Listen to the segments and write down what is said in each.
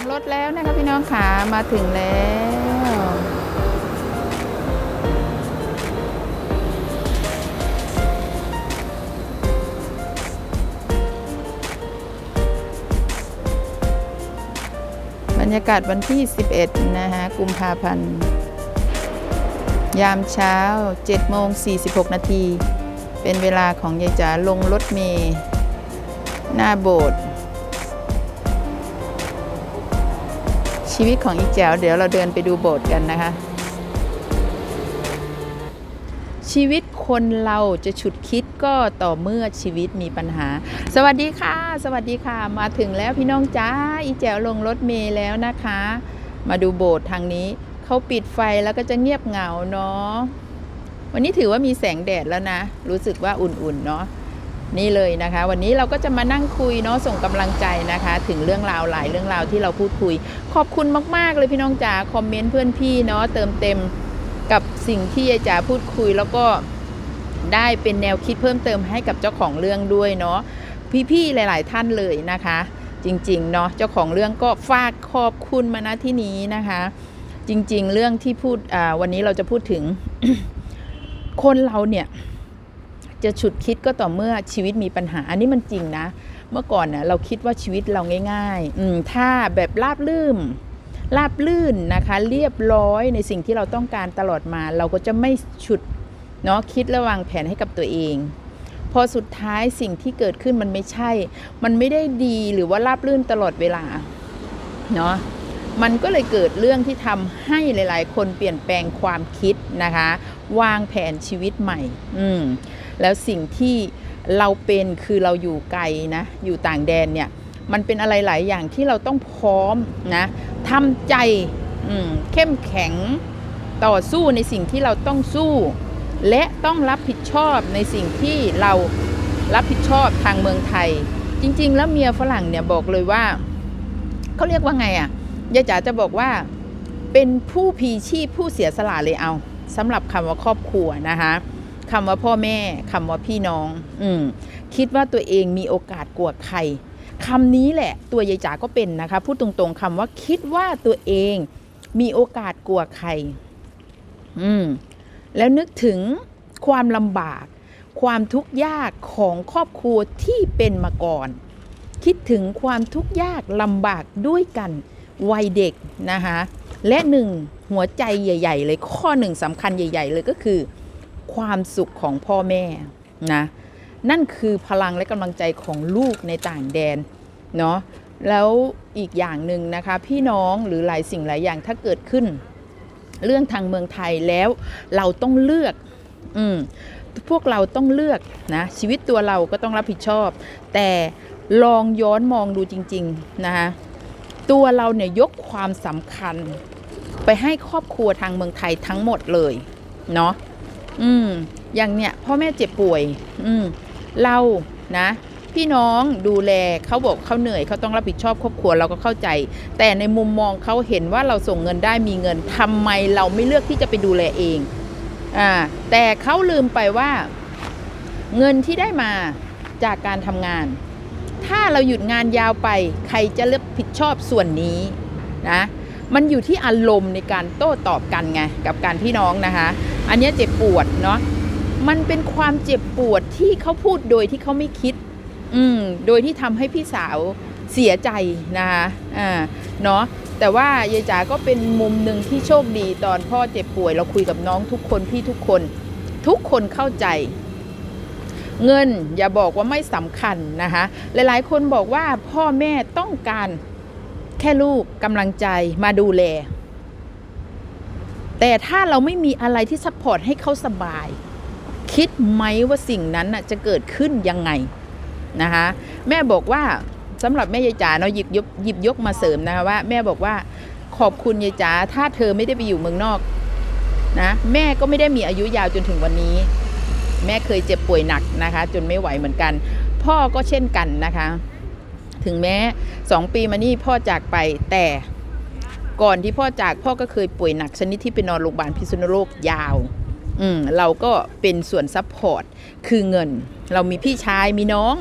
งรถแล้วนะคะพี่น้องขามาถึงแล้วบรรยากาศวันที่ 11 นะคะกุมภาพันธ์ ยามเช้า7โมง46 นาที เป็นเวลาของยายจ๋าลงรถเมล์หน้าโบสถ์ ชีวิตของอีแจ๋วเดี๋ยวเราเดินไปดูโบสถ์กันนะคะ ชีวิตคนเราจะฉุดคิดก็ต่อเมื่อชีวิตมีปัญหา สวัสดีค่ะ สวัสดีค่ะ มาถึงแล้วพี่น้องจ้าอีแจ๋วลงรถเมล์แล้วนะคะ มาดูโบสถ์ทางนี้เขาปิดไฟแล้วก็จะเงียบเหงาเนาะวันนี้ถือว่ามีแสงแดดแล้วนะ รู้สึกว่าอุ่นๆเนาะ นี่เลยนะคะ วันนี้เราก็จะมานั่งคุยเนาะส่งกำลังใจนะคะ ถึงเรื่องราวหลายเรื่องราวที่เราพูดคุย ขอบคุณมาก ๆ เลยพี่น้องจ๋าคอมเมนต์เพื่อนพี่เนาะเติมเต็มกับสิ่งที่ยายจ๋าพูดคุย แล้วก็ได้เป็นแนวคิดเพิ่มเติมให้กับเจ้าของเรื่องด้วยเนาะพี่ๆหลาย ๆ ท่านเลยนะคะ จริง ๆ เนาะเจ้าของเรื่องก็ฝากขอบคุณมาณที่นี้นะคะ จริง ๆ เรื่องที่พูดวันนี้เราจะพูดถึงคนเราเนี่ย จะฉุดคิดก็ต่อเมื่อชีวิตมีปัญหา อันนี้มันจริงนะ เมื่อก่อนนี่ยเราคิดว่าชีวิตเราง่ายๆ อืมถ้าแบบราบลื่นราบลื่นนะคะ เรียบร้อยในสิ่งที่เราต้องการตลอดมา เราก็จะไม่ฉุดเนาะคิดและวางแผนให้กับตัวเอง พอสุดท้ายสิ่งที่เกิดขึ้นมันไม่ใช่ มันไม่ได้ดีหรือว่าราบลื่นตลอดเวลาเนาะมันก็เลยเกิดเรื่องที่ทำให้หลาย ๆ คนเปลี่ยนแปลงความคิดนะคะ วางแผนชีวิตใหม่ อืม แล้วสิ่งที่เราเป็นคือเราอยู่ไกลนะอยู่ต่างแดนเนี่ยมันเป็นอะไรหลายอย่างที่เราต้องพร้อมนะทำใจเข้มแข็งต่อสู้ในสิ่งที่เราต้องสู้ และต้องรับผิดชอบในสิ่งที่เรารับผิดชอบทางเมืองไทย จริง ๆ แล้วเมียฝรั่งเนี่ยบอกเลยว่าเขาเรียกว่าไงอะ่ะยายจ๋าจะบอกว่าเป็นผู้พีชีพผู้เสียสละเลยเอาสำหรับคำว่าครอบครัวนะคะ คำว่าพ่อแม่คำว่าพี่น้อง อืมคิดว่าตัวเองมีโอกาสกว่าใครคำนี้แหละ ตัวยายจ๋าก็เป็นนะคะ พูดตรงๆคำว่าคิดว่าตัวเองมีโอกาสกว่าใคร อืม แล้วนึกถึงความลำบาก ความทุกข์ยากของครอบครัวที่เป็นมาก่อน คิดถึงความทุกข์ยากลำบากด้วยกันวัยเด็กนะคะ และหนึ่งหัวใจใหญ่ ๆ เลยข้อหนึ่งสำคัญใหญ่ ๆ เลยก็คือ ความสุขของพ่อแม่นะนั่นคือพลังและกำลังใจของลูกในต่างแดนเนาะแล้วอีกอย่างหนึ่งนะคะพี่น้องหรือหลายสิ่งหลายอย่างถ้าเกิดขึ้น เรื่องทางเมืองไทยแล้วเราต้องเลือกอืมพวกเราต้องเลือกนะชีวิตตัวเราก็ต้องรับผิดชอบ แต่ลองย้อนมองดูจริงๆนะคะตัวเราเนี่ยยกความสำคัญไปให้ครอบครัวทางเมืองไทยทั้งหมดเลยเนาะ อืมอย่างเนี้ยพ่อแม่เจ็บป่วย อืมเรานะ พี่น้องดูแลเขาบอกเขาเหนื่อยเขาต้องรับผิดชอบครอบครัวเราก็เข้าใจ แต่ในมุมมองเขาเห็นว่าเราส่งเงินได้มีเงินทำไมเราไม่เลือกที่จะไปดูแลเองอ่าแต่เขาลืมไปว่า เงินที่ได้มาจากการทำงาน ถ้าเราหยุดงานยาวไป ใครจะรับผิดชอบส่วนนี้นะมันอยู่ที่อารมณ์ในการโต้ตอบกันไงกับการพี่น้องนะคะ อันนี้เจ็บปวดเนาะมันเป็นความเจ็บปวดที่เขาพูดโดยที่เขาไม่คิด อืมโดยที่ทำให้พี่สาวเสียใจนะคะอ่าเนาะแต่ว่ายายจ๋าก็เป็นมุมหนึ่งที่โชคดีตอนพ่อเจ็บป่วยเราคุยกับน้องทุกคนพี่ทุกคน ทุกคนเข้าใจ เงินอย่าบอกว่าไม่สำคัญนะคะหลายๆ คนบอกว่าพ่อแม่ต้องการแค่ลูกกำลังใจมาดูแล แต่ถ้าเราไม่มีอะไรที่ซัพพอร์ตให้เขาสบาย คิดไหมว่าสิ่งนั้นจะเกิดขึ้นยังไงนะคะแม่บอกว่าสำหรับแม่ยายจ๋าเนาะหยิบยกหยิบยกมาเสริมนะคะว่าแม่บอกว่าขอบคุณยายจ๋าถ้าเธอไม่ได้ไปอยู่เมืองนอกนะแม่ก็ไม่ได้มีอายุยาวจนถึงวันนี้ แม่เคยเจ็บป่วยหนักนะคะ จนไม่ไหวเหมือนกัน พ่อก็เช่นกันนะคะ ถึงแม้สองปีมานี่พ่อจากไปแต่ ก่อนที่พ่อจากพ่อก็เคยป่วยหนักชนิดที่ไปนอนโรงพยาบาลพิษณุโลกยาว อืมเราก็เป็นส่วนซัพพอร์ตคือเงิน เรามีพี่ชายมีน้อง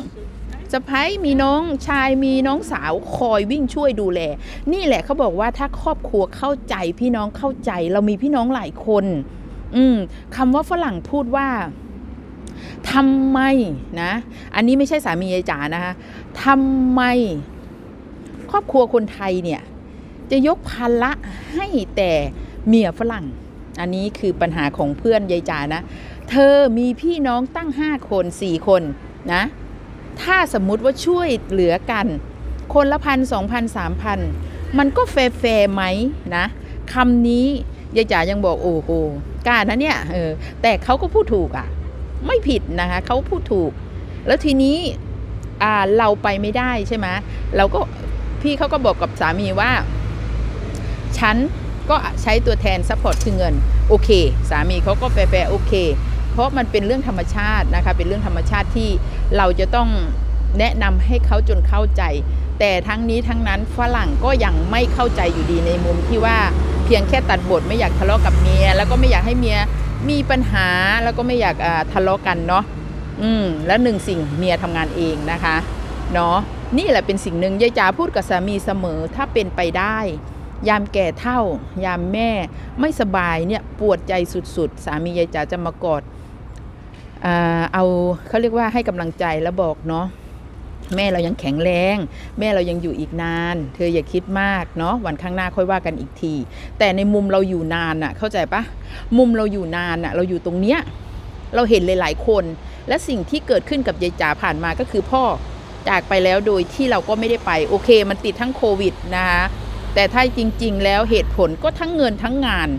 สะพ้ายมีน้องชายมีน้องสาวคอยวิ่งช่วยดูแล นี่แหละเขาบอกว่าถ้าครอบครัวเข้าใจพี่น้องเข้าใจ เรามีพี่น้องหลายคน อืมคำว่าฝรั่งพูดว่าทำไมนะ อันนี้ไม่ใช่สามียายจ๋านะคะทำไม ครอบครัวคนไทยเนี่ย จะยกภาระให้แต่เมียฝรั่ง อันนี้คือปัญหาของเพื่อนยายจ๋านะ เธอมีพี่น้องตั้ง 5 คน 4 คนนะ ถ้าสมมุติว่าช่วยเหลือกัน คนละพันสองพันสามพันมันก็แฟร์ไหมนะคำนี้ยายจ๋ายังบอกโอ้โหกล้านะเนี่ยเออแต่เขาก็พูดถูกอะ ไม่ผิดนะคะเขาพูดถูก แล้วทีนี้เราไปไม่ได้ใช่ไหมเราก็พี่เขาก็บอกกับสามีว่า ฉันก็ใช้ตัวแทนซัพพอร์ตคือเงินโอเค สามีเขาก็แฟร์โอเค เพราะมันเป็นเรื่องธรรมชาตินะคะเป็นเรื่องธรรมชาติที่เราจะต้องแนะนำให้เขาจนเข้าใจ แต่ทั้งนี้ทั้งนั้นฝรั่งก็ยังไม่เข้าใจอยู่ดีในมุมที่ว่าเพียงแค่ตัดบทไม่อยากทะเลาะกับเมีย แล้วก็ไม่อยากให้เมียมีปัญหาแล้วก็ไม่อยากทะเลาะกันเนาะอืมแล้วหนึ่งสิ่งเมียทำงานเองนะคะเนาะนี่แหละเป็นสิ่งหนึ่งยายจ๋าพูดกับสามีเสมอถ้าเป็นไปได้ ยามแก่เท่า ยามแม่ไม่สบายเนี่ยปวดใจสุดๆ สามียายจ๋าจะมากอดเอาเขาเรียกว่าให้กำลังใจแล้วบอกเนาะแม่เรายังแข็งแรง แม่เรายังอยู่อีกนาน เธออย่าคิดมากเนาะวันข้างหน้าค่อยว่ากันอีกที แต่ในมุมเราอยู่นานน่ะเข้าใจปะมุมเราอยู่นานน่ะเราอยู่ตรงเนี้ยเราเห็นหลาย ๆ คน และสิ่งที่เกิดขึ้นกับยายจ๋าผ่านมาก็คือพ่อจากไปแล้วโดยที่เราก็ไม่ได้ไปโอเค มันติดทั้งโควิดนะคะ แต่ถ้าจริง ๆ แล้วเหตุผลก็ทั้งเงินทั้งงาน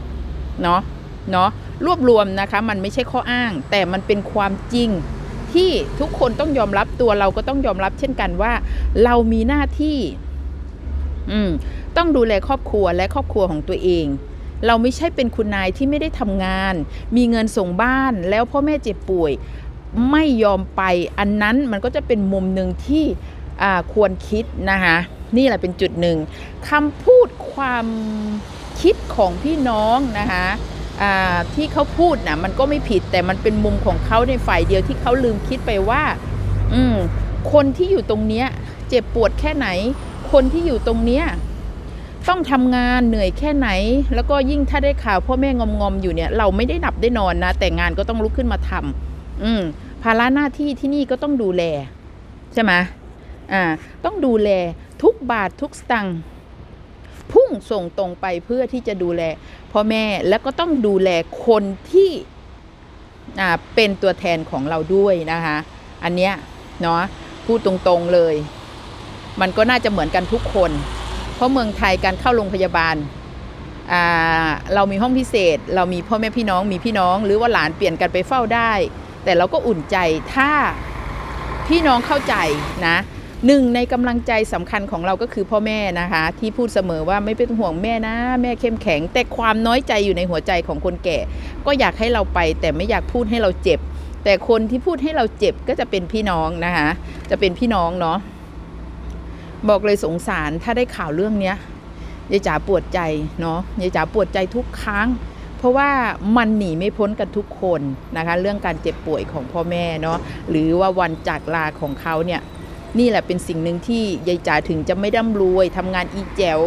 เนาะเนาะรวบรวมนะคะมันไม่ใช่ข้ออ้าง แต่มันเป็นความจริงที่ทุกคนต้องยอมรับตัวเราก็ต้องยอมรับเช่นกันว่า เรามีหน้าที่ อืมต้องดูแลครอบครัวและครอบครัวของตัวเอง เราไม่ใช่เป็นคุณนายที่ไม่ได้ทำงาน มีเงินส่งบ้านแล้วพ่อแม่เจ็บป่วย ไม่ยอมไป อันนั้นมันก็จะเป็นมุมหนึ่งที่ควรคิดนะคะ นี่แหละเป็นจุดหนึ่งคำพูดความคิดของพี่น้องนะคะที่เขาพูดนะมันก็ไม่ผิดแต่มันเป็นมุมของเขาในฝ่ายเดียวที่เขาลืมคิดไปว่า อืมคนที่อยู่ตรงเนี้ย เจ็บปวดแค่ไหน คนที่อยู่ตรงเนี้ยต้องทำงานเหนื่อยแค่ไหน แล้วก็ยิ่งถ้าได้ข่าวพ่อแม่งอมอยู่เนี่ยเราไม่ได้หนับได้นอนนะ แต่งานก็ต้องลุกขึ้นมาทำอืมภาระหน้าที่ที่นี่ก็ต้องดูแล ใช่ไหม อ่าต้องดูแลทุกบาททุกสตังค์พุ่งส่งตรงไปเพื่อที่จะดูแลพ่อแม่แล้วก็ต้องดูแลคนที่อ่าเป็นตัวแทนของเราด้วยนะคะ อันเนี้ยเนาะพูดตรงๆเลย มันก็น่าจะเหมือนกันทุกคน เพราะเมืองไทยการเข้าโรงพยาบาลาเรามีห้องพิเศษ เรามีพ่อแม่พี่น้องมีพี่น้อง หรือว่าหลานเปลี่ยนกันไปเฝ้าได้ แต่เราก็อุ่นใจถ้าพี่น้องเข้าใจนะ หนึ่งในกำลังใจสำคัญของเราก็คือพ่อแม่นะคะ ที่พูดเสมอว่าไม่เป็นห่วงแม่นะ แม่เข้มแข็ง แต่ความน้อยใจอยู่ในหัวใจของคนแก่ ก็อยากให้เราไป แต่ไม่อยากพูดให้เราเจ็บ แต่คนที่พูดให้เราเจ็บก็จะเป็นพี่น้องนะคะ จะเป็นพี่น้องเนาะบอกเลยสงสารถ้าได้ข่าวเรื่องเนี้ยยายจ๋าปวดใจเนาะยายจ๋าปวดใจทุกครั้ง เพราะว่ามันหนีไม่พ้นกันทุกคนนะคะ เรื่องการเจ็บป่วยของพ่อแม่เนาะหรือว่าวันจากลาของเขาเนี่ย นี่แหละเป็นสิ่งหนึ่งที่ยายจ๋าถึงจะไม่ร่ำรวยทำงานอีแจ๋ว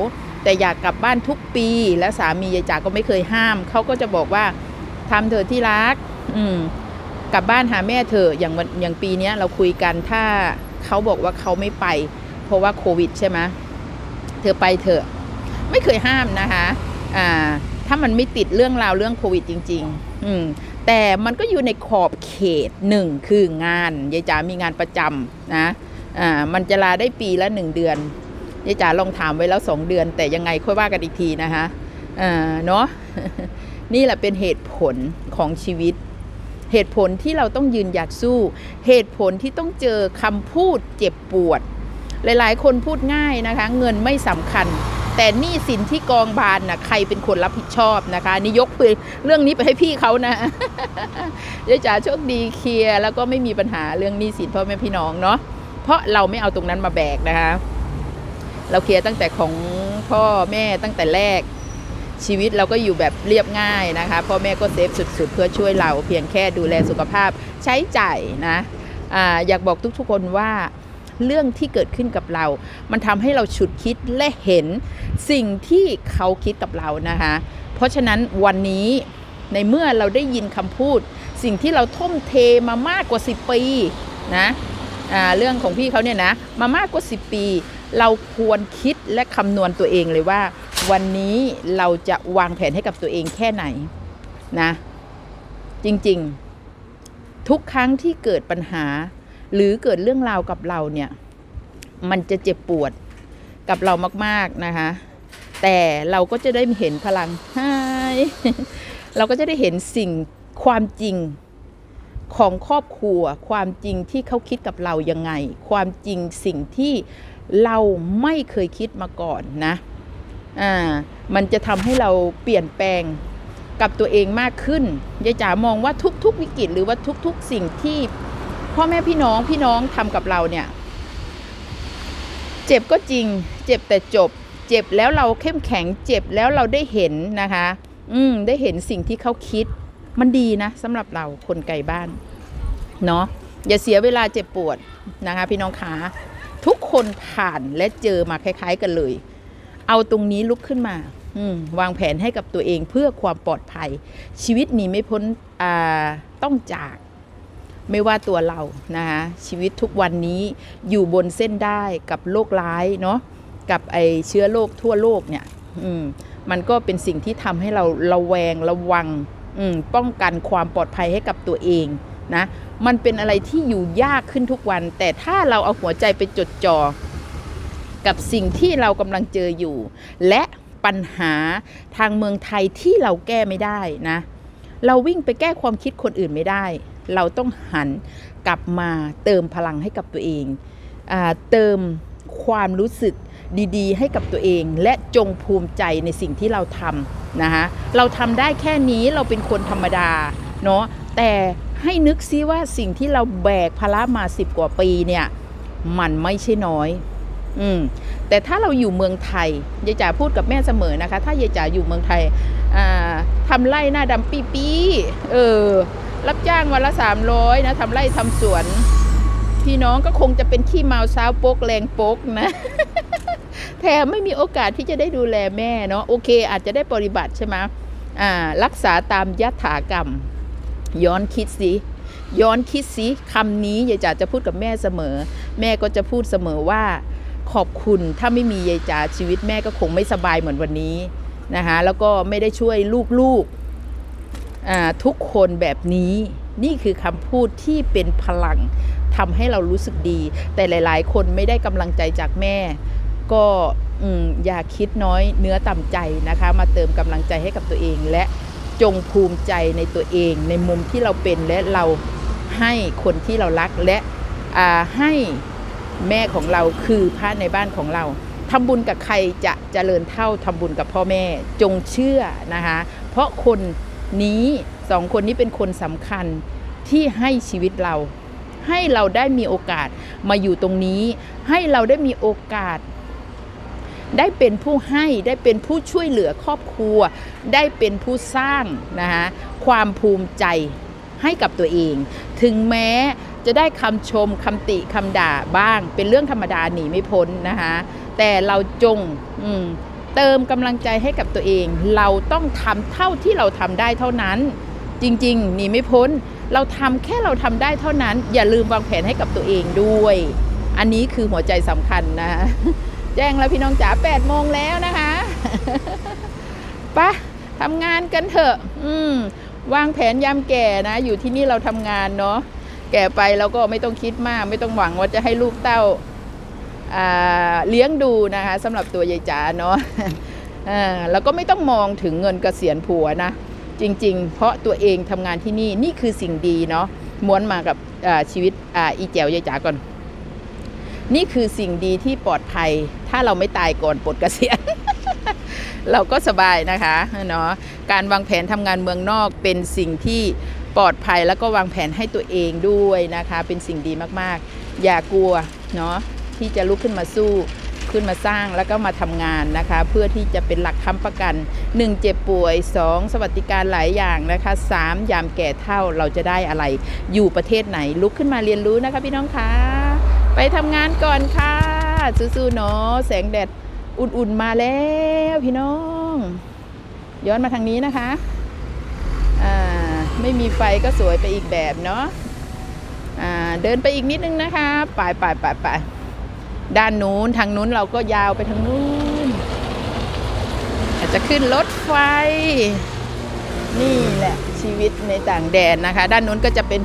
แต่อยากกลับบ้านทุกปี และสามียายจ๋าก็ไม่เคยห้าม เขาก็จะบอกว่าทำเถอะที่รัก อืมกลับบ้านหาแม่เถอะอย่างวันอย่างปีนี้เราคุยกันถ้าเขาบอกว่าเขาไม่ไป เพราะว่าโควิดใช่ไหมเธอไปเถอะ ไม่เคยห้ามนะคะอ่าถ้ามันไม่ติดเรื่องราวเรื่องโควิดจริง ๆ อืมแต่มันก็อยู่ในขอบเขตหนึ่งคืองานยายจ๋ามีงานประจำนะ อ่ามันจะลาได้ปีละหนึ่งเดือนยายจ๋าลองถามไว้แล้วสองเดือน แต่ยังไงค่อยว่ากันอีกทีนะคะอ่าเนาะนี่แหละเป็นเหตุผลของชีวิต เหตุผลที่เราต้องยืนหยัดสู้ เหตุผลที่ต้องเจอคำพูดเจ็บปวด หลายๆ คนพูดง่ายนะคะ เงินไม่สำคัญ แต่หนี้สินที่กองบานนะใครเป็นคนรับผิดชอบนะคะนี่ยกเรื่องนี้ไปให้พี่เขานะยายจ๋าโชคดีเคลียร์แล้วก็ไม่มีปัญหาเรื่องหนี้สินพ่อแม่พี่น้องเนาะ เพราะเราไม่เอาตรงนั้นมาแบกนะคะ เราเคลียร์ตั้งแต่ของพ่อแม่ตั้งแต่แรกชีวิตเราก็อยู่แบบเรียบง่ายนะคะพ่อแม่ก็เซฟสุดๆ เพื่อช่วยเราเพียงแค่ดูแลสุขภาพใช้จ่ายนะออยากบอกทุกๆคนว่าเรื่องที่เกิดขึ้นกับเรา มันทำให้เราฉุดคิดและเห็นสิ่งที่เขาคิดกับเรานะคะ เพราะฉะนั้นวันนี้ในเมื่อเราได้ยินคำพูด สิ่งที่เราทุ่มเทมามากกว่า 10 ปีนะ เรื่องของพี่เขาเนี่ยนะมามากกว่า 10 ปี เราควรคิดและคำนวณตัวเองเลยว่า วันนี้เราจะวางแผนให้กับตัวเองแค่ไหนนะ จริงๆ ทุกครั้งที่เกิดปัญหา หรือเกิดเรื่องราวกับเราเนี่ย มันจะเจ็บปวดกับเรามากๆนะคะ แต่เราก็จะได้เห็นพลังไฮเราก็จะได้เห็นสิ่งความจริง ของครอบครัว ความจริงที่เขาคิดกับเรายังไง ความจริงสิ่งที่เราไม่เคยคิดมาก่อนนะอ่ามันจะทำให้เราเปลี่ยนแปลงกับตัวเองมากขึ้นยายจ๋ามองว่าทุกๆวิกฤตหรือว่าทุกๆสิ่งที่พ่อแม่พี่น้องพี่น้องทำกับเราเนี่ยเจ็บก็จริง เจ็บแต่จบ เจ็บแล้วเราเข้มแข็งเจ็บแล้วเราได้เห็นนะคะ อืมได้เห็นสิ่งที่เขาคิด มันดีนะสำหรับเราคนไกลบ้านเนาะอย่าเสียเวลาเจ็บปวดนะคะพี่น้องขาทุกคนผ่านและเจอมาคล้าย ๆ กันเลย เอาตรงนี้ลุกขึ้นมาอมวางแผนให้กับตัวเองเพื่อความปลอดภัย ชีวิตนี้ไม่พ้นต้องจากไม่ว่าตัวเรานะคะชีวิตทุกวันนี้อยู่บนเส้นได้กับโรคร้ายเนาะกับไอเชื้อโรคทั่วโลกเนี่ยอืมมันก็เป็นสิ่งที่ทำให้เราระแวงระวัง ป้องกันความปลอดภัยให้กับตัวเองนะมันเป็นอะไรที่อยู่ยากขึ้นทุกวัน แต่ถ้าเราเอาหัวใจไปจดจ่อกับสิ่งที่เรากำลังเจออยู่ และปัญหาทางเมืองไทยที่เราแก้ไม่ได้นะเราวิ่งไปแก้ความคิดคนอื่นไม่ได้ เราต้องหันกลับมาเติมพลังให้กับตัวเองอเติมความรู้สึก ดีๆ ให้กับตัวเอง และจงภูมิใจในสิ่งที่เราทำนะคะเราทำได้แค่นี้เราเป็นคนธรรมดาเนาะแต่ให้นึกซิว่าสิ่งที่เราแบกภาระมาสิบกว่าปีเนี่ยมันไม่ใช่น้อยอืมแต่ถ้าเราอยู่เมืองไทยยายจ๋าพูดกับแม่เสมอนะคะ ถ้ายายจ๋าอยู่เมืองไทยทำไร่หน้าดำปีปีเออรับจ้างวันละสามร้อยนะทำไร่ทำสวน พี่น้องก็คงจะเป็นขี้เมาซ้าวโป๊กแรงโป๊กนะ แถมไม่มีโอกาสที่จะได้ดูแลแม่เนาะโอเค อาจจะได้ปฏิบัติใช่ไหมอ่ารักษาตามยถากรรม ย้อนคิดสิย้อนคิดสิคำนี้ยายจ๋าจะพูดกับแม่เสมอ แม่ก็จะพูดเสมอว่าขอบคุณถ้าไม่มียายจ๋าชีวิตแม่ก็คงไม่สบายเหมือนวันนี้นะคะแล้วก็ไม่ได้ช่วยลูกๆอ่าทุกคนแบบนี้นี่คือคำพูดที่เป็นพลังทำให้เรารู้สึกดี แต่หลาย ๆ คนไม่ได้กำลังใจจากแม่ ก็อย่าคิดน้อยเนื้อต่ำใจนะคะ มาเติมกำลังใจให้กับตัวเอง และจงภูมิใจในตัวเอง ในมุมที่เราเป็นและเราให้คนที่เรารักและให้แม่ของเราคือพระในบ้านของเราทำบุญกับใครจะเจริญเท่าทำบุญกับพ่อแม่จงเชื่อนะคะเพราะคนนี้สองคนนี้เป็นคนสำคัญที่ให้ชีวิตเรา ให้เราได้มีโอกาสมาอยู่ตรงนี้ ให้เราได้มีโอกาส ได้เป็นผู้ให้ได้เป็นผู้ช่วยเหลือครอบครัว ได้เป็นผู้สร้างนะคะความภูมิใจให้กับตัวเอง ถึงแม้จะได้คำชมคำติคำด่าบ้าง เป็นเรื่องธรรมดาหนีไม่พ้นนะคะแต่เราจงเติมกำลังใจให้กับตัวเอง เราต้องทำเท่าที่เราทำได้เท่านั้น จริงๆหนีไม่พ้น เราทำแค่เราทำได้เท่านั้น อย่าลืมวางแผนให้กับตัวเองด้วย อันนี้คือหัวใจสำคัญนะคะ แจ้งแล้วพี่น้องจ๋า8โมงแล้วนะคะปะทำงานกันเถอะ อืม วางแผนยามแก่นะ อยู่ที่นี่เราทำงานเนาะ แก่ไปเราก็ไม่ต้องคิดมาก ไม่ต้องหวังว่าจะให้ลูกเต้าเลี้ยงดูนะคะสำหรับตัวยายจ๋าเนาะแล้วก็ไม่ต้องมองถึงเงินเกษียณผัวนะ จริง ๆ เพราะตัวเองทำงานที่นี่นี่คือสิ่งดีเนาะม้วนมากับชีวิตออีแจวยายจ๋าก่อน นี่คือสิ่งดีที่ปลอดภัย ถ้าเราไม่ตายก่อนปลดเกษียณเราก็สบายนะคะเนาะการวางแผนทำงานเมืองนอกเป็นสิ่งที่ปลอดภัยแล้วก็วางแผนให้ตัวเองด้วยนะคะ เป็นสิ่งดีมากๆ อย่ากลัวเนาะที่จะลุกขึ้นมาสู้ขึ้นมาสร้างแล้วก็มาทำงานนะคะ เพื่อที่จะเป็นหลักค้ำประกัน 1 เจ็บป่วย 2 สวัสดิการหลายอย่างนะคะ 3 ยามแก่เท่าเราจะได้อะไร อยู่ประเทศไหนลุกขึ้นมาเรียนรู้นะคะพี่น้องคะ ไปทำงานก่อนค่ะสู้ๆเนาะแสงแดดอุ่นๆมาแล้วพี่น้อง ย้อนมาทางนี้นะคะอ่าไม่มีไฟก็สวยไปอีกแบบเนาะอ่าเดินไปอีกนิดนึงนะคะไปไปไปไปด้านนู้นทางนู้นเราก็ยาวไปทางนู้นอาจจะขึ้นรถไฟ นี่แหละชีวิตในต่างแดนนะคะ ด้านนู้นก็จะเป็น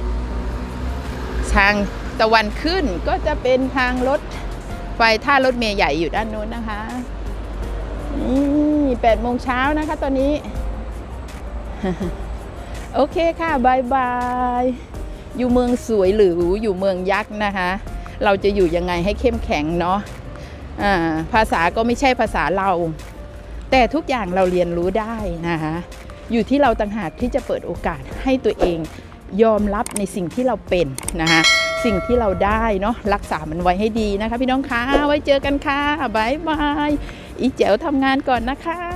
ทาง ตะวันขึ้นก็จะเป็นทางรถไฟท่ารถเมย์ใหญ่อยู่ด้านนู้นนะคะนี่แปดโมงเช้านะคะตอนนี้ โอเคค่ะบายบาย อยู่เมืองสวยหรืออยู่เมืองยักษ์นะคะ เราจะอยู่ยังไงให้เข้มแข็งเนาะภาษาก็ไม่ใช่ภาษาเรา แต่ทุกอย่างเราเรียนรู้ได้นะคะอยู่ที่เราต่างหากที่จะเปิดโอกาสให้ตัวเองยอมรับในสิ่งที่เราเป็นนะคะ สิ่งที่เราได้เนาะรักษามันไว้ให้ดีนะคะ พี่น้องคะไว้เจอกันค่ะบายบายอีแจ๋วทำงานก่อนนะคะ